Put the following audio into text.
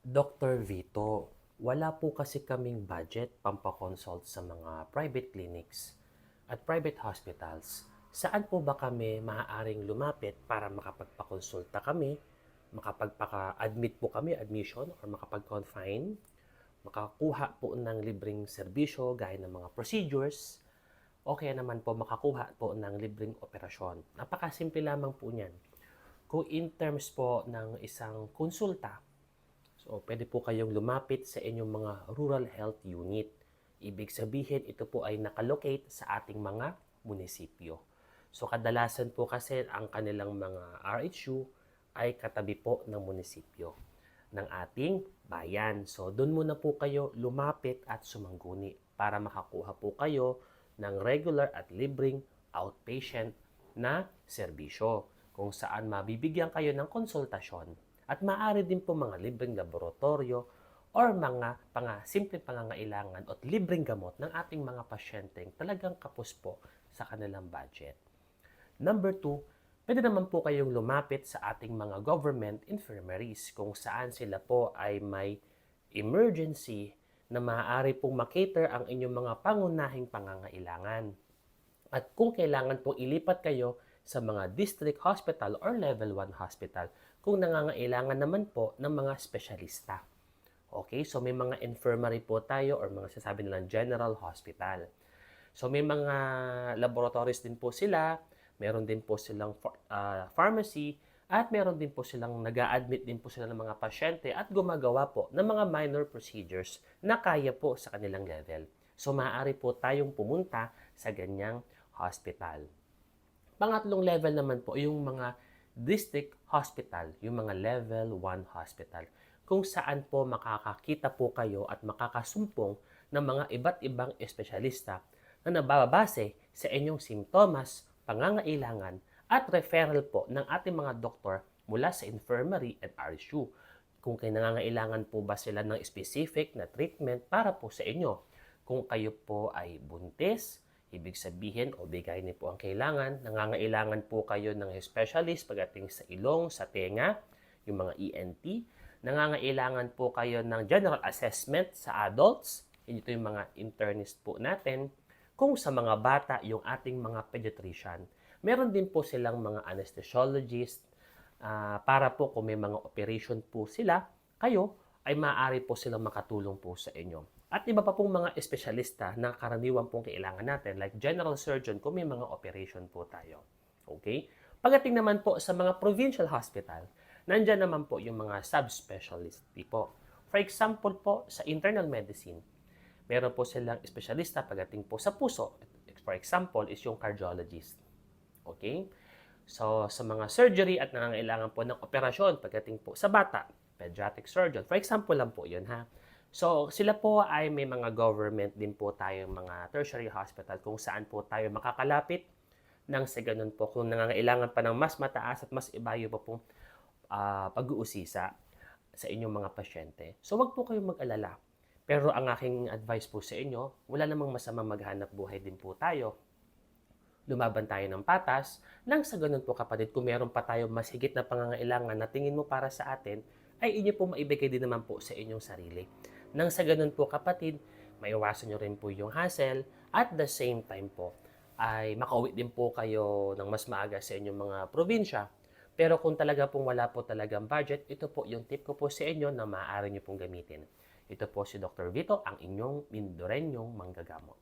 Dr. Vito, wala po kasi kaming budget pampakonsult sa mga private clinics at private hospitals. Saan po ba kami maaaring lumapit para makapagpakonsulta kami, makapagpaka-admit po kami, admission, or makapag-confine, makakuha po ng libreng serbisyo gaya ng mga procedures, o kaya naman po makakuha po ng libreng operasyon. Napakasimple lamang po niyan. Kung in terms po ng isang konsulta, So, pwede po kayong lumapit sa inyong mga rural health unit. Ibig sabihin, ito po ay nakalocate sa ating mga munisipyo. So, kadalasan po kasi ang kanilang mga RHU ay katabi po ng munisipyo ng ating bayan. So, doon muna po kayo lumapit at sumangguni para makakuha po kayo ng regular at libreng outpatient na serbisyo kung saan mabibigyan kayo ng konsultasyon at maaari din po mga libreng laboratorio or mga panga, simple pangangailangan at libreng gamot ng ating mga pasyenteng talagang kapos po sa kanilang budget. Number two, pwede naman po kayong lumapit sa ating mga government infirmaries kung saan sila po ay may emergency na maaari pong makater ang inyong mga pangunahing pangangailangan. At kung kailangan po ilipat kayo sa mga district hospital or level 1 hospital kung nangangailangan naman po ng mga espesyalista. Okay, so may mga infirmary po tayo or mga sasabi nilang general hospital. So may mga laboratories din po sila, meron din po silang uh, pharmacy, at meron din po silang nag admit din po sila ng mga pasyente at gumagawa po ng mga minor procedures na kaya po sa kanilang level. So maaari po tayong pumunta sa ganyang hospital. Pangatlong level naman po yung mga district hospital, yung mga level 1 hospital, kung saan po makakakita po kayo at makakasumpong ng mga iba't ibang espesyalista na nababase sa inyong simptomas, pangangailangan, at referral po ng ating mga doktor mula sa infirmary at RSU. Kung kayo nangangailangan po ba sila ng specific na treatment para po sa inyo. Kung kayo po ay buntis, Ibig sabihin, o bigay niyo po ang kailangan. Nangangailangan po kayo ng specialist pagdating sa ilong, sa tenga, yung mga ENT. Nangangailangan po kayo ng general assessment sa adults. Ito yung mga internist po natin. Kung sa mga bata, yung ating mga pediatrician. Meron din po silang mga anesthesiologist uh, para po kung may mga operation po sila, kayo ay maaari po silang makatulong po sa inyo. At iba pa pong mga espesyalista na karaniwan pong kailangan natin, like general surgeon kung may mga operation po tayo. Okay? Pagdating naman po sa mga provincial hospital, nandyan naman po yung mga subspecialist po. For example po, sa internal medicine, meron po silang espesyalista pagdating po sa puso. For example, is yung cardiologist. Okay? So, sa mga surgery at nangangailangan po ng operasyon pagdating po sa bata, pediatric surgeon. For example lang po yun ha. So, sila po ay may mga government din po tayong mga tertiary hospital kung saan po tayo makakalapit nang sa ganun po kung nangangailangan pa ng mas mataas at mas ibayo pa pong uh, pag-uusisa sa inyong mga pasyente. So, wag po kayong mag-alala. Pero ang aking advice po sa inyo, wala namang masamang maghanap buhay din po tayo. Lumaban tayo ng patas, nang sa ganun po kapatid, kung meron pa tayo mas higit na pangangailangan na tingin mo para sa atin, ay inyo po maibigay din naman po sa inyong sarili. Nang sa ganun po kapatid, maiwasan nyo rin po yung hassle at the same time po ay makauwi din po kayo ng mas maaga sa inyong mga probinsya. Pero kung talaga pong wala po talagang budget, ito po yung tip ko po sa inyo na maaari nyo pong gamitin. Ito po si Dr. Vito, ang inyong Mindorenyong manggagamot.